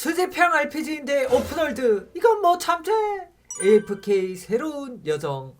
수제평 RPG인데 오픈월드 이건 뭐 참재 AFK 새로운 여정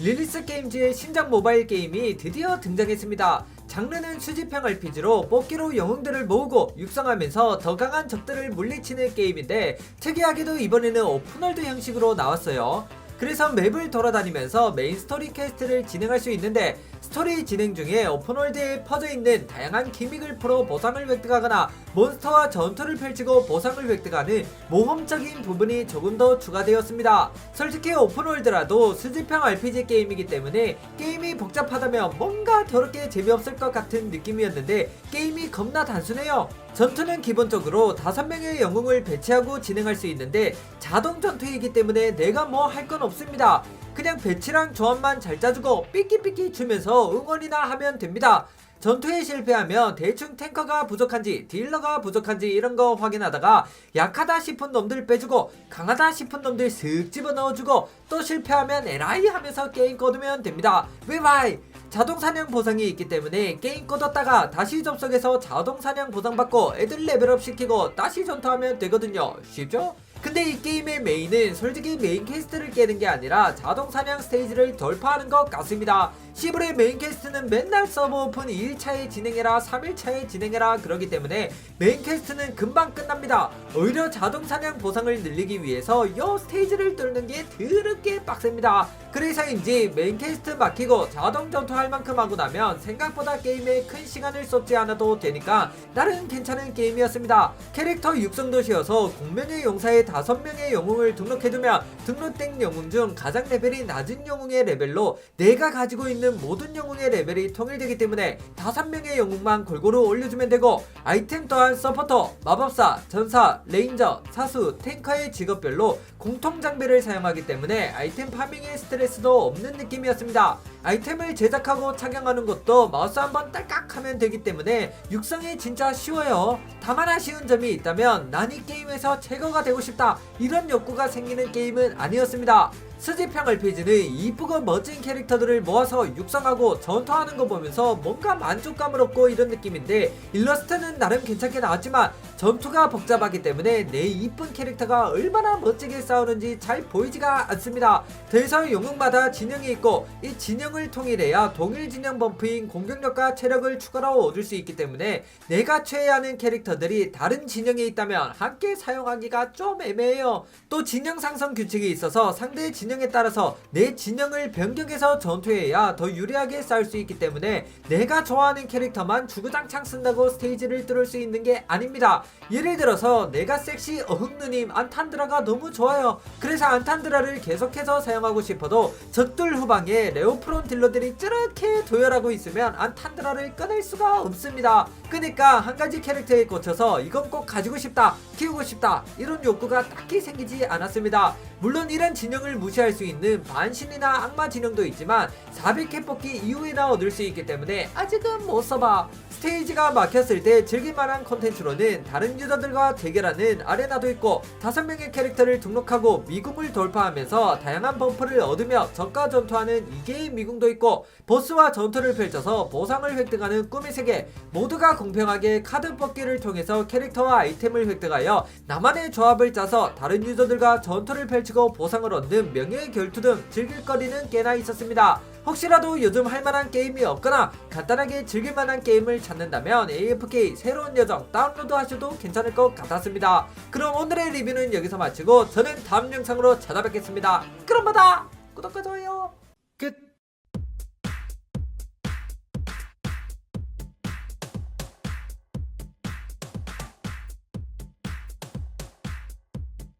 릴리스 게임즈의 신작 모바일 게임이 드디어 등장했습니다. 장르는 수집형 RPG로 뽑기로 영웅들을 모으고 육성하면서 더 강한 적들을 물리치는 게임인데 특이하게도 이번에는 오픈월드 형식으로 나왔어요. 그래서 맵을 돌아다니면서 메인 스토리 퀘스트를 진행할 수 있는데 스토리 진행 중에 오픈월드에 퍼져 있는 다양한 기믹을 풀어 보상을 획득하거나 몬스터와 전투를 펼치고 보상을 획득하는 모험적인 부분이 조금 더 추가되었습니다. 솔직히 오픈월드라도 수집형 RPG 게임이기 때문에 게임이 복잡하다면 뭔가 더럽게 재미없을 것 같은 느낌이었는데 게임이 겁나 단순해요. 전투는 기본적으로 5명의 영웅을 배치하고 진행할 수 있는데 자동 전투이기 때문에 내가 뭐 할 건 없습니다. 그냥 배치랑 조합만 잘 짜주고 삐끼삐끼 주면서 응원이나 하면 됩니다. 전투에 실패하면 대충 탱커가 부족한지 딜러가 부족한지 이런 거 확인하다가 약하다 싶은 놈들 빼주고 강하다 싶은 놈들 슥 집어넣어주고 또 실패하면 에라이 하면서 게임 꺼두면 됩니다. 왜와이 자동 사냥 보상이 있기 때문에 게임 꺼뒀다가 다시 접속해서 자동 사냥 보상 받고 애들 레벨업 시키고 다시 전투하면 되거든요. 쉽죠? 근데 이 게임의 메인은 솔직히 메인 퀘스트를 깨는 게 아니라 자동 사냥 스테이지를 돌파하는 것 같습니다. 시블의 메인 퀘스트는 맨날 서버 오픈 2일차에 진행해라 3일차에 진행해라 그러기 때문에 메인 퀘스트는 금방 끝납니다. 오히려 자동 사냥 보상을 늘리기 위해서 요 스테이지를 뚫는 게 더럽게 빡셉니다. 그래서인지 메인 퀘스트 막히고 자동 전투할 만큼 하고 나면 생각보다 게임에 큰 시간을 쏟지 않아도 되니까 나름 괜찮은 게임이었습니다. 캐릭터 육성도 쉬워서 공명의 용사에 5명의 영웅을 등록해두면 등록된 영웅 중 가장 레벨이 낮은 영웅의 레벨로 내가 가지고 있는 모든 영웅의 레벨이 통일되기 때문에 5명의 영웅만 골고루 올려주면 되고 아이템 또한 서포터, 마법사, 전사, 레인저, 사수, 탱커의 직업별로 공통 장비를 사용하기 때문에 아이템 파밍의 스트레스도 없는 느낌이었습니다. 아이템을 제작하고 착용하는 것도 마우스 한번 딸깍 하면 되기 때문에 육성이 진짜 쉬워요. 다만 아쉬운 점이 있다면 난이 게임에서 최고가 되고 싶다 이런 욕구가 생기는 게임은 아니었습니다. 수집형 RPG는 이쁘고 멋진 캐릭터들을 모아서 육성하고 전투하는 거 보면서 뭔가 만족감을 얻고 이런 느낌인데 일러스트는 나름 괜찮게 나왔지만 전투가 복잡하기 때문에 내 이쁜 캐릭터가 얼마나 멋지게 싸우는지 잘 보이지가 않습니다. 대서 영웅마다 진영이 있고 이 진영을 통일해야 동일 진영 범프인 공격력과 체력을 추가로 얻을 수 있기 때문에 내가 최애하는 캐릭터들이 다른 진영에 있다면 함께 사용하기가 좀 애매해요. 또 진영 상성 규칙이 있어서 상대 진영에 따라서 내 진영을 변경해서 전투해야 더 유리하게 싸울 수 있기 때문에 내가 좋아하는 캐릭터만 주구장창 쓴다고 스테이지를 뚫을 수 있는 게 아닙니다. 예를 들어서 내가 섹시 어흥누님 안탄드라가 너무 좋아요. 그래서 안탄드라를 계속해서 사용하고 싶어도 적들 후방에 레오프론 딜러들이 찌르게 도열하고 있으면 안탄드라를 꺼낼 수가 없습니다. 그러니까 한 가지 캐릭터에 꽂혀서 이건 꼭 가지고 싶다, 키우고 싶다 이런 욕구가 딱히 생기지 않았습니다. 물론 이런 진영을 무시할 수 있는 반신이나 악마 진영도 있지만 400회 뽑기 이후에나 얻을 수 있기 때문에 아직은 못 써봐. 스테이지가 막혔을 때 즐길만한 컨텐츠로는 다른 유저들과 대결하는 아레나도 있고 5명의 캐릭터를 등록하고 미궁을 돌파하면서 다양한 버프를 얻으며 적과 전투하는 2개의 미궁도 있고 보스와 전투를 펼쳐서 보상을 획득하는 꿈의 세계 모두가 공평하게 카드 뽑기를 통해서 캐릭터와 아이템을 획득하여 나만의 조합을 짜서 다른 유저들과 전투를 펼치고 보상을 얻는 명예의 결투 등 즐길거리는 꽤나 있었습니다. 혹시라도 요즘 할만한 게임이 없거나 간단하게 즐길만한 게임을 찾는다면 AFK 새로운 여정 다운로드 하셔도 괜찮을 것 같았습니다. 그럼 오늘의 리뷰는 여기서 마치고 저는 다음 영상으로 찾아뵙겠습니다. 그럼 보다 구독과 좋아요 끝